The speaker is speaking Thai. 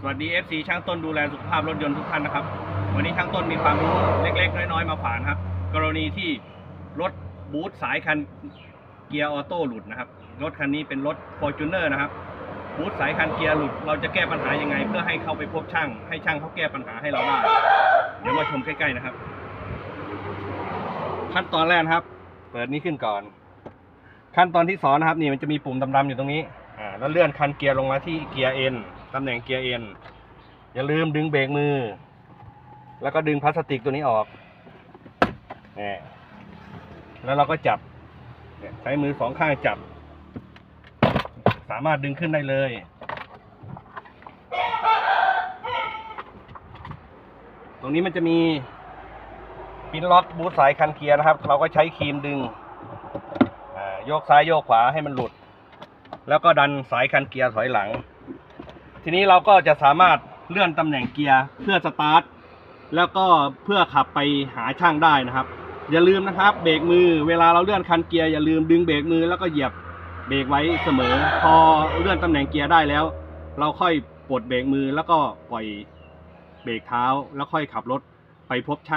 สวัสดี FC ช่างต้นดูแลสุขภาพรถยนต์ทุกท่านนะครับ วันนี้ช่างต้นมีความรู้เล็ก ๆ น้อยๆมาฝากนครับ กรณีที่รถบูทสายคันเกียร์ออโต้หลุดนะครับ รถคันนี้เป็นรถ f o r t u n e r นะครับ บูทสายคันเกียร์หลุด เราจะแก้ปัญหายังไง เพื่อให้เข้าไปพบช่าง ให้ช่างเขาแก้ปัญหาให้เราได้ เดี๋ยวมาชมใกล้ๆนะครับ ขั้นตอนแรกครับ เปิดนี้ขึ้นก่อน ขั้นตอนที่สองนะครับ นี่มันจะมีปุ่มดำๆอยู่ตรงนี้ อ่า แล้วเลื่อนคันเกียร์ลงมาที่เกียร์เอ็น ตำแหน่งเกียร์เอ็นอย่าลืมดึงเบรกมือ แล้วก็ดึงพลาสติกตัวนี้ออกนี่แล้วเราก็จับใช้มือสองข้างจับ สามารถดึงขึ้นได้เลยตรงนี้มันจะมีปินล็อกบูทสายคันเกียร์นะครับ เราก็ใช้ครีมดึงโยกซ้ายโยกขวาให้มันหลุด แล้วก็ดันสายคันเกียร์ถอยหลัง ทีนี้เราก็จะสามารถเลื่อนตำแหน่งเกียร์เพื่อสตาร์ทแล้วก็เพื่อขับไปหาช่างได้นะครับ อย่าลืมนะครับ เบรกมือเวลาเราเลื่อนคันเกียร์อย่าลืมดึงเบรกมือแล้วก็เหยียบเบรกไว้เสมอ พอเลื่อนตำแหน่งเกียร์ได้แล้ว เราค่อยปลดเบรกมือแล้วก็ปล่อยเบรกเท้าแล้วค่อยขับรถไปพบช่าง